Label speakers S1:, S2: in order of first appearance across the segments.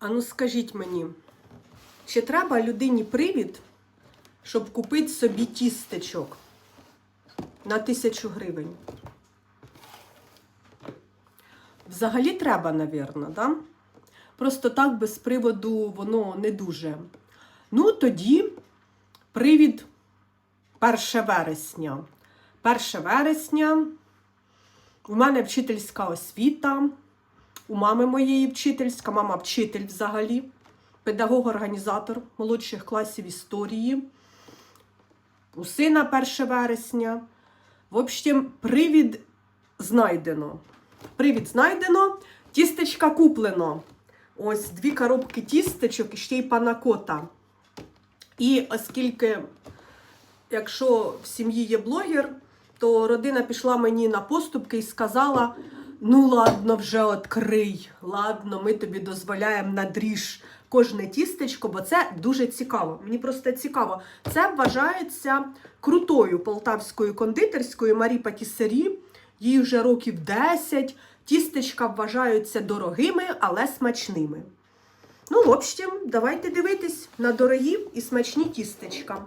S1: А ну скажіть мені, чи треба людині привід, щоб купити собі тістечок на тисячу гривень? Взагалі треба, навірно, да? Просто так без приводу воно не дуже. Ну, тоді привід 1 вересня. 1 вересня. У мене вчительська освіта. У мами моєї вчительська, мама вчитель взагалі, педагог-організатор молодших класів історії. У сина 1 вересня. В общем, привід знайдено. Привід знайдено, тістечка куплено. Ось дві коробки тістечок і ще й панакота. І оскільки, якщо в сім'ї є блогер, то родина пішла мені на поступки і сказала: ну ладно, вже відкрий, ладно, ми тобі дозволяємо надріж кожне тістечко, бо це дуже цікаво. Мені просто цікаво. Це вважається крутою полтавською кондитерською Марі Патісері. Їй вже років 10. Тістечка вважаються дорогими, але смачними. Ну, в общем, давайте дивитись на дорогі і смачні тістечка.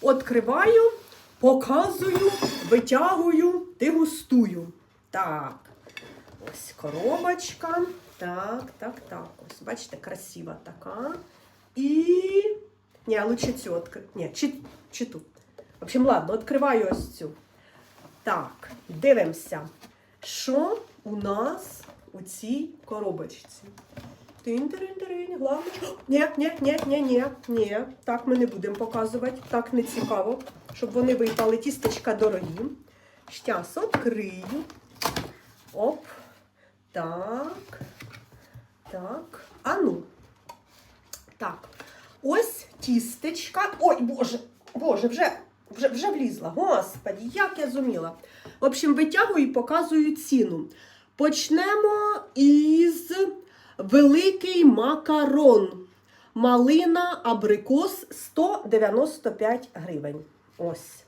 S1: Откриваю, показую, витягую, дегустую. Так, коробочка. Так, так, так. Ось, бачите, красива така. І. Ні, лучше цю відкрити. Ні, чи, чи тут. В общем, ладно, відкриваю ось цю. Так, дивимося, що у нас у цій коробочці. Тинь-тиринь-тиринь, головне. Ні, ні, ні, ні, ні, ні. Так ми не будемо показувати. Так не цікаво, щоб вони випали. Тістечка дорогі. Щас відкрию. Оп. Так. Так. А ну. Так. Ось тістечка. Ой, Боже, Боже, вже, вже, вже влізла. Господі, як я зуміла. В общем, витягую і показую ціну. Почнемо із великий макарон. Малина абрикос 195 гривень. Ось.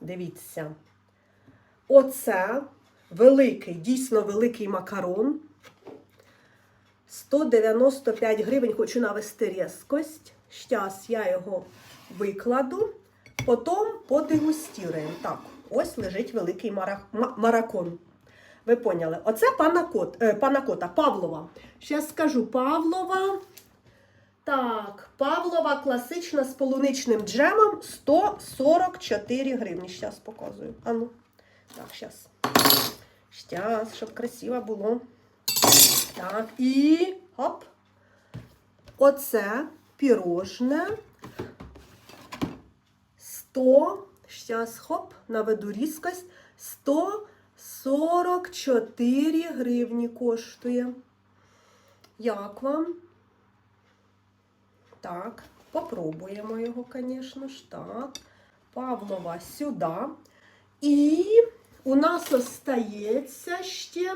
S1: Дивіться. Оце великий, дійсно великий макарон. 195 гривень хочу навести різкость. Щас я його викладу. Потім подегустіруємо. Так, ось лежить великий мара... маракон. Ви поняли? Оце панакот, е, панакота Павлова. Зараз скажу Павлова. Так, Павлова класична з полуничним джемом 144 гривні. Зараз показую. Ану. Так, зараз. Щас, щоб красиво було. Так, і хоп. Оце пірожне. 100, зараз хоп, наведу різкость. 144 гривні коштує. Як вам? Так, попробуємо його, звісно ж. Так. Павлова сюди. І у нас остається ще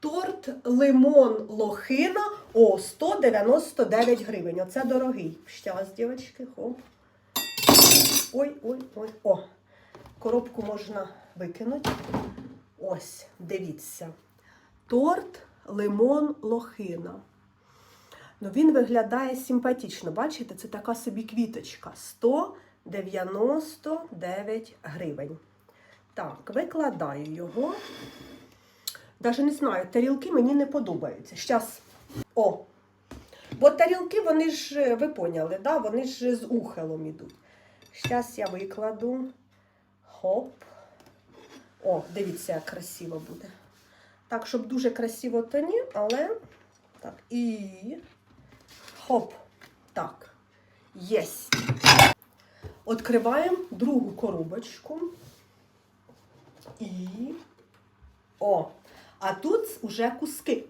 S1: торт лимон лохина. О, 199 гривень. Оце дорогий. Щас, дівчатки, хоп. Ой, ой, ой. О, коробку можна викинути. Ось, дивіться. Торт лимон лохина. Ну, він виглядає симпатично. Бачите, це така собі квіточка. 199 гривень. Так, викладаю його. Даже не знаю, тарілки мені не подобаються. Щас. О! Бо тарілки, вони ж, ви поняли, да? вони ж з ухилом ідуть. Щас я викладу. Хоп. О, дивіться, як красиво буде. Так, щоб дуже красиво, то ні, але. Так, і. Хоп. Так. Єсть. Відкриваємо другу коробочку. І. О! А тут уже куски.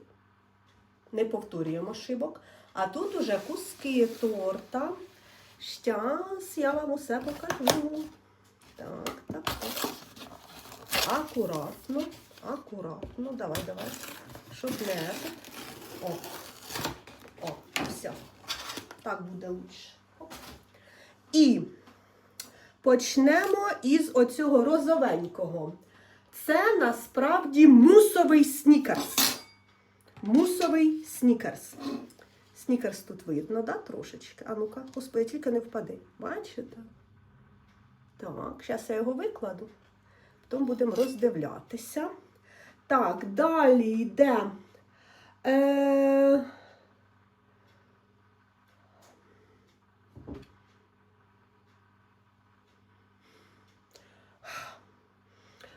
S1: Не повторюємо ошибок. А тут уже куски торта. Щас я вам усе покажу. Так, так, так. Акуратно, акуратно. Давай, давай. Щоб не. О. О, все. Так буде лучше. І почнемо із оцього розовенького. Це насправді мусовий снікерс. Мусовий снікерс. Снікерс тут видно, да, трошечки. А ну-ка, господи, тільки не впади. Бачите? Так, зараз я його викладу. Потім будемо роздивлятися. Так, далі йде. Е...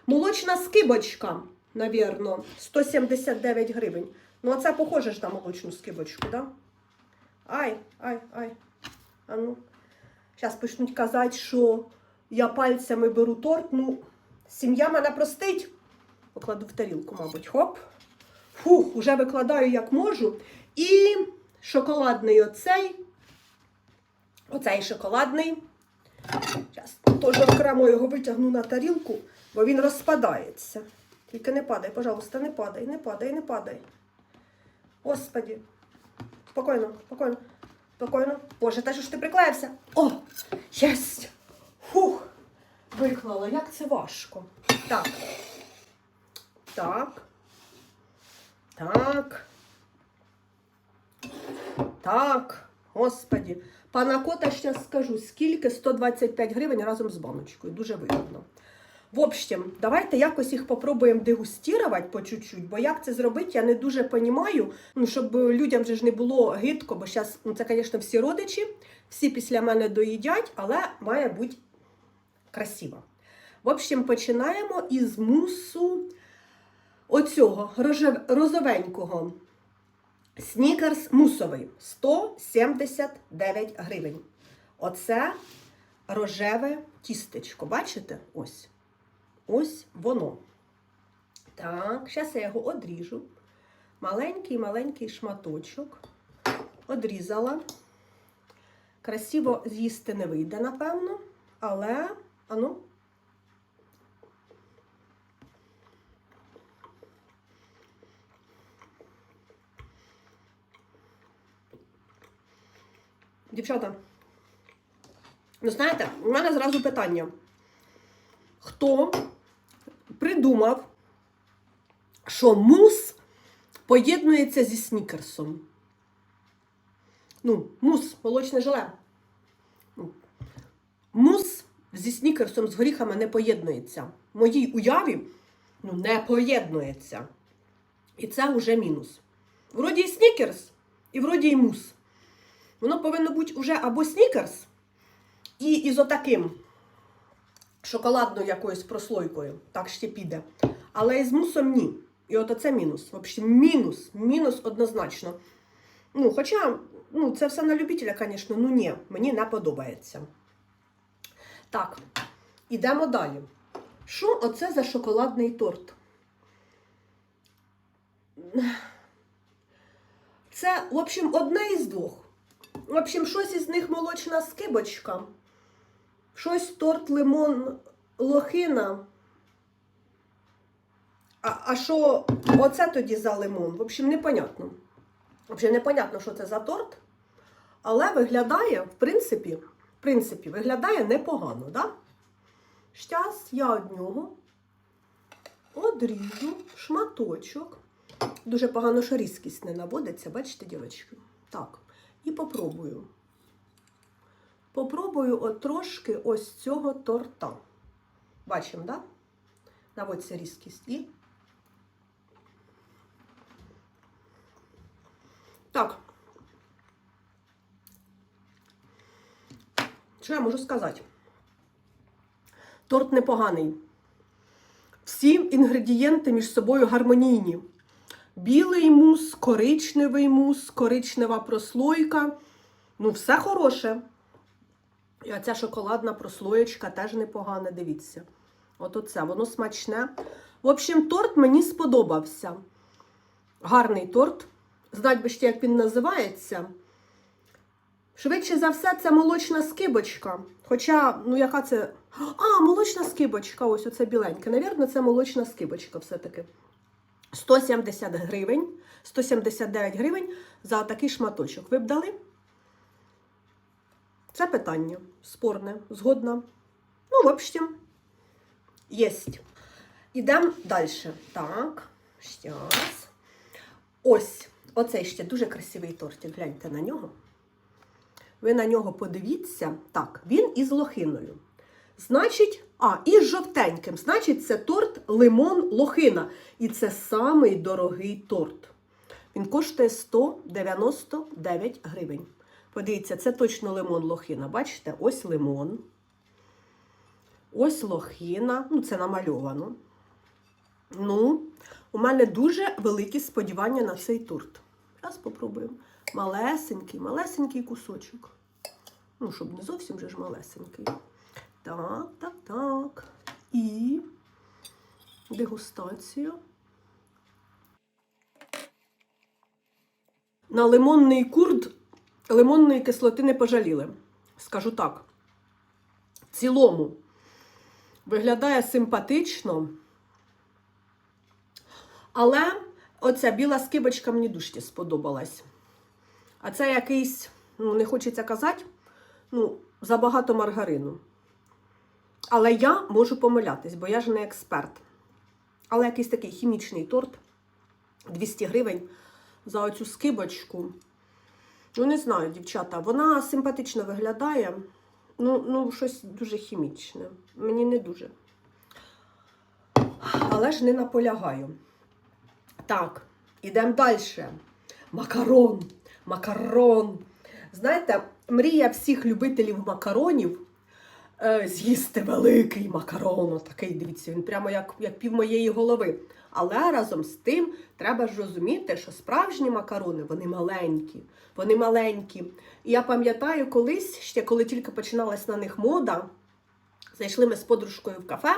S1: Молочна скибочка, навірно, 179 гривень. Ну, а це похоже ж на молочну скибочку, да? Ай, ай, ай. А ну. Зараз почнуть казати, що я пальцями беру торт. Ну, сім'я мене простить. Покладу в тарілку, мабуть. Хоп. Фух, уже викладаю як можу. І шоколадний оцей. Оцей шоколадний. Зараз теж окремо його витягну на тарілку, бо він розпадається. Тільки не падай, пожалуйста, не падай, не падай, не падай. Господі. Спокійно, спокійно, спокійно. Боже, та що ж ти приклеївся? О! Єсть! Фух! Виклала, як це важко. Так. Так. Так. Так. Господі. Пана кота ще скажу, скільки 125 гривень разом з баночкою. Дуже вигідно. В общем, давайте якось їх попробуємо дегустувати по чуть-чуть, бо як це зробити, я не дуже розумію, ну, щоб людям вже ж не було гидко, бо зараз, ну це, звісно, всі родичі, всі після мене доїдять, але має бути красиво. В общем, починаємо із мусу оцього розовенького. Снікерс мусовий 179 гривень. Оце рожеве тістечко. Бачите? Ось. Ось воно. Так, зараз я його одріжу. Маленький-маленький шматочок. Одрізала. Красиво з'їсти не вийде, напевно. Але, ану. Дівчата, ну знаєте, у мене зразу питання. Хто придумав, що мус поєднується зі снікерсом? Ну, мус, молочне желе. Ну, Мус зі снікерсом з горіхами не поєднується. В моїй уяві ну, не поєднується. І це вже мінус. Вроді і снікерс, і вроді і мус. Воно повинно бути вже або снікерс, і із отаким шоколадною якоюсь прослойкою. Так ще піде. Але із мусом ні. І от оце мінус. В общем, мінус. Мінус однозначно. Ну, хоча, ну, це все на любителя, звісно, ну ні, мені не подобається. Так, ідемо далі. Що оце за шоколадний торт? Це, в общем, одне із двох. В общем, щось із них молочна скибочка, щось торт лимон лохина. А, а що оце тоді за лимон? В общем, непонятно. В общем, непонятно, що це за торт. Але виглядає, в принципі, в принципі, виглядає непогано, да? Щас я од нього одріжу шматочок. Дуже погано, що різкість не наводиться, бачите, дівчатки? Так. І попробую. Попробую от трошки ось цього торта. Бачимо, да? Наводиться різкість. І. Так. Що я можу сказати? Торт непоганий. Всі інгредієнти між собою гармонійні. Білий мус, коричневий мус, коричнева прослойка. Ну, все хороше. І оця шоколадна прослоєчка теж непогана, дивіться. От оце, воно смачне. В общем, торт мені сподобався. Гарний торт. Знать би ще, як він називається. Швидше за все, це молочна скибочка. Хоча, ну, яка це. А, молочна скибочка, ось оце біленьке. Навірно, це молочна скибочка все-таки. 170 гривень, 179 гривень за такий шматочок. Ви б дали? Це питання спорне, згодна. Ну, в общем, єсть. Ідемо далі. Так, щас. Ось Оцей ще дуже красивий тортик. Гляньте на нього. Ви на нього подивіться. Так, він із лохиною. Значить, а, і з жовтеньким. Значить, це торт лимон лохина. І це самий дорогий торт. Він коштує 199 гривень. Подивіться, це точно лимон лохина. Бачите, ось лимон. Ось лохина. Ну, це намальовано. Ну, у мене дуже великі сподівання на цей торт. Зараз спробуємо. Малесенький, малесенький кусочок. Ну, щоб не зовсім же ж малесенький. Так, так, так. І дегустація. На лимонний курд лимонної кислоти не пожаліли. Скажу так. В цілому виглядає симпатично. Але оця біла скибочка мені дужче сподобалась. А це якийсь, ну, не хочеться казати, ну, забагато маргарину. Але я можу помилятись, бо я ж не експерт. Але якийсь такий хімічний торт 200 гривень за оцю скибочку. Ну, не знаю, дівчата, вона симпатично виглядає. Ну, ну, щось дуже хімічне. Мені не дуже. Але ж не наполягаю. Так, ідемо далі. Макарон. Макарон. Знаєте, мрія всіх любителів макаронів з'їсти великий макарон. Такий, дивіться, він прямо як, як пів моєї голови. Але разом з тим треба ж розуміти, що справжні макарони вони маленькі. Вони маленькі. І я пам'ятаю колись, ще коли тільки починалась на них мода, зайшли ми з подружкою в кафе.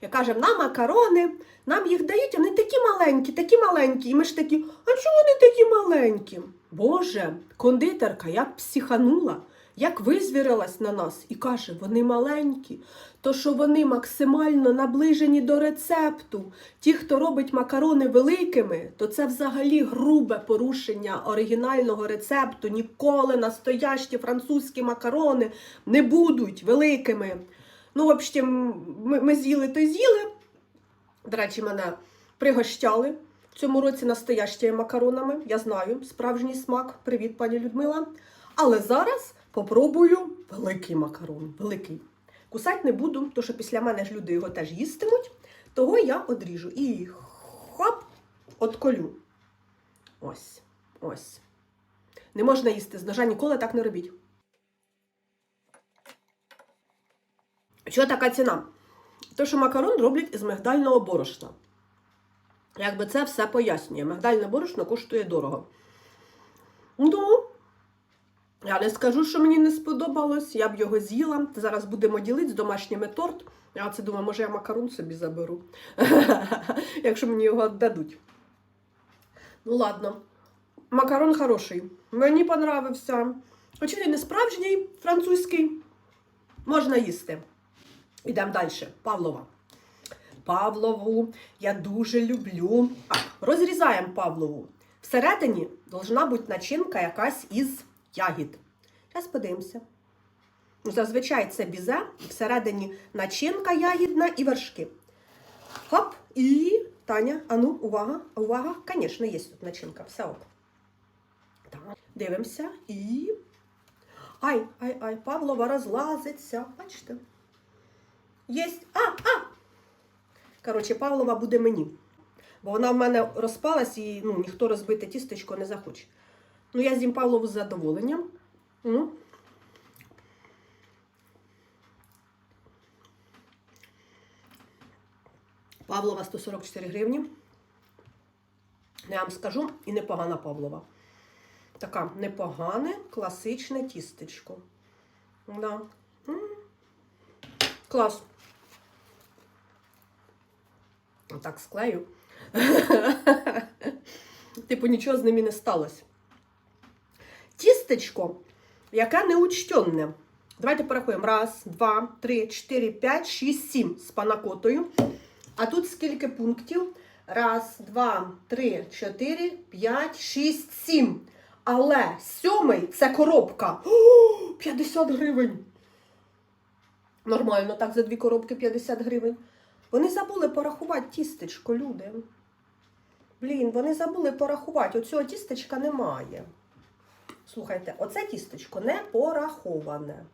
S1: Я кажемо, на макарони, нам їх дають, вони такі маленькі, такі маленькі. І ми ж такі, а чого вони такі маленькі? Боже, кондитерка як психанула, як визвірилась на нас і каже, вони маленькі, то що вони максимально наближені до рецепту. Ті, хто робить макарони великими, то це взагалі грубе порушення оригінального рецепту. Ніколи настоящі французькі макарони не будуть великими. Ну, в общем, ми, ми з'їли то з'їли. До речі, мене пригощали в цьому році настоящими макаронами. Я знаю справжній смак. Привіт, пані Людмила. Але зараз попробую великий макарон. Великий. Кусати не буду, тому що після мене ж люди його теж їстимуть. Того я одріжу. І хоп, отколю. Ось. Ось. Не можна їсти з ножа, ніколи так не робіть. Чого така ціна? То, що макарон роблять із мигдального борошна. Якби це все пояснює. Мигдальне борошно коштує дорого. Ну, я не скажу, що мені не сподобалось, я б його з'їла. Зараз будемо ділити з домашніми торт. Я це думаю, може я макарон собі заберу, якщо мені його віддадуть. Ну, ладно. Макарон хороший. Мені понравився. Хоч він не справжній французький, можна їсти. Йдемо далі. Павлова. Павлову я дуже люблю. А, розрізаємо Павлову. Всередині должна бути начинка якась із ягід. Зараз подивимося. Ну, Зазвичай це бізе, всередині начинка ягідна і вершки. Хоп, і Таня, а ну, увага, увага. Звісно, є тут начинка, все ок. Так, дивимося і. Ай, ай, ай, Павлова розлазиться. Бачите? Єсть. А, а! Коротше, Павлова буде мені. Бо вона в мене розпалась і ну, ніхто розбите тістечко не захоче. Ну, я з'їм Павлову з задоволенням. Ну. Павлова 144 гривні. Я вам скажу, і непогана Павлова. Така непогане класичне тістечко. Да. Клас. Так склею. Типу, нічого з ними не сталося. Тістечко, яке неучтенне. Давайте порахуємо. Раз, два, три, чотири, п'ять, шість, сім з панакотою. А тут скільки пунктів? Раз, два, три, чотири, п'ять, шість, сім. Але сьомий це коробка. О, 50 гривень. Нормально, так, за дві коробки 50 гривень. Вони забули порахувати тістечко, люди. Блін, вони забули порахувати. Оцього тістечка немає. Слухайте, оце тістечко не пораховане.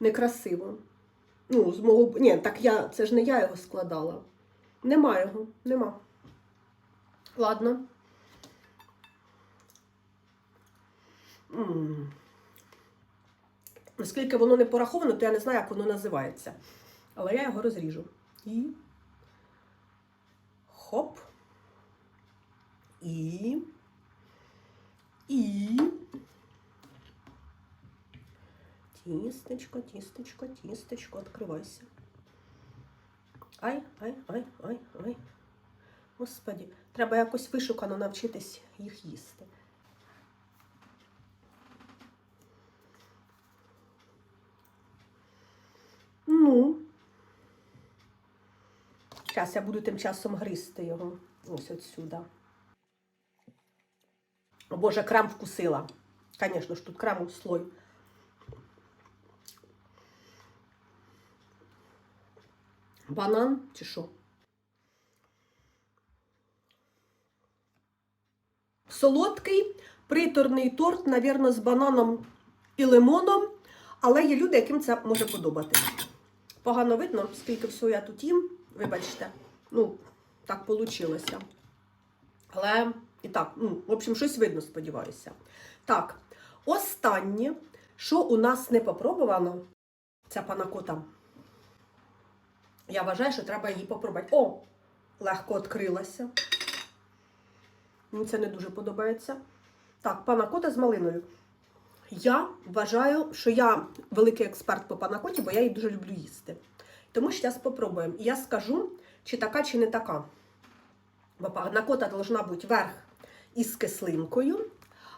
S1: Некрасиво. Ну, з мого. Ні, так я. Це ж не я його складала. Нема його, нема. Ладно. М. Оскільки воно не пораховано, то я не знаю, як воно називається. Але я його розріжу. І. Хоп. І. І. Тістечко, тістечко, тістечко, відкривайся. Ай, ай, ай, ай, ай. Господі, треба якось вишукано навчитись їх їсти. Ну. Зараз я буду тим часом гризти його. Ось отсюда. О Боже, крем вкусила. Звісно ж, тут крему слой. Банан чи що? Солодкий, приторний торт, навірно, з бананом і лимоном, але є люди, яким це може подобатися. Погано видно, скільки всього я тут їм, вибачте. Ну, так вийшло. Але і так, ну, в общем, щось видно, сподіваюся. Так, останнє, що у нас не попробувано, ця панакота. Я вважаю, що треба її попробувати. О! Легко відкрилася. Мені це не дуже подобається. Так, панакота з малиною. Я вважаю, що я великий експерт по панакоті, бо я її дуже люблю їсти. Тому що зараз спробуємо. І я скажу, чи така, чи не така. Бо панакота должна бути верх із кислинкою,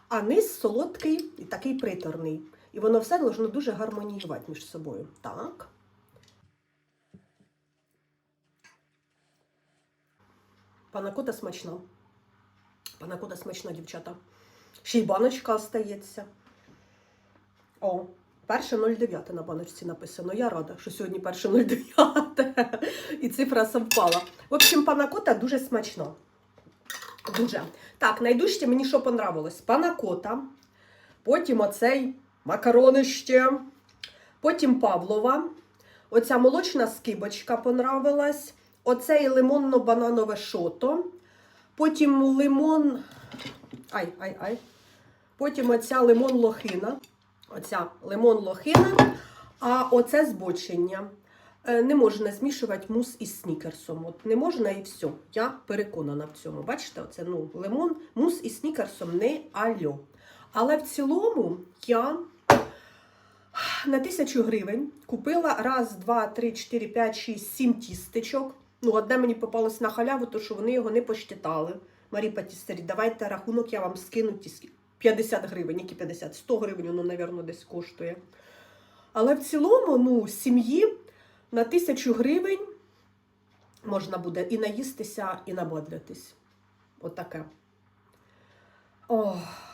S1: а низ солодкий і такий приторний. І воно все должно дуже гармоніювати між собою. Так. Панакота смачна. Панакота смачна, дівчата. Ще й баночка остається. О, перше 0,9 на баночці написано. Я рада, що сьогодні перше 0,9. І цифра совпала. В общем, панакота дуже смачна. Дуже. Так, найдужче мені що понравилось? Панакота. Потім оцей макаронище. Потім Павлова. Оця молочна скибочка понравилась. Оцей лимонно-бананове шото. Потім лимон. Ай, ай, ай. Потім оця лимон лохина. Оця лимон лохина. А оце збочення. Е, Не можна змішувати мус із снікерсом. От не можна і все. Я переконана в цьому. Бачите, оце ну, лимон, мус із снікерсом не альо. Але в цілому я на тисячу гривень купила раз, два, три, чотири, п'ять, шість, сім тістечок. Ну, одне мені попалось на халяву, то що вони його не посчитали. Марі Патістері, давайте рахунок, я вам скину ті 50 гривень, які 50, 100 гривень, воно, напевно, десь коштує. Але в цілому, ну, сім'ї на тисячу гривень можна буде і наїстися, і набодритись. Отаке. Ох.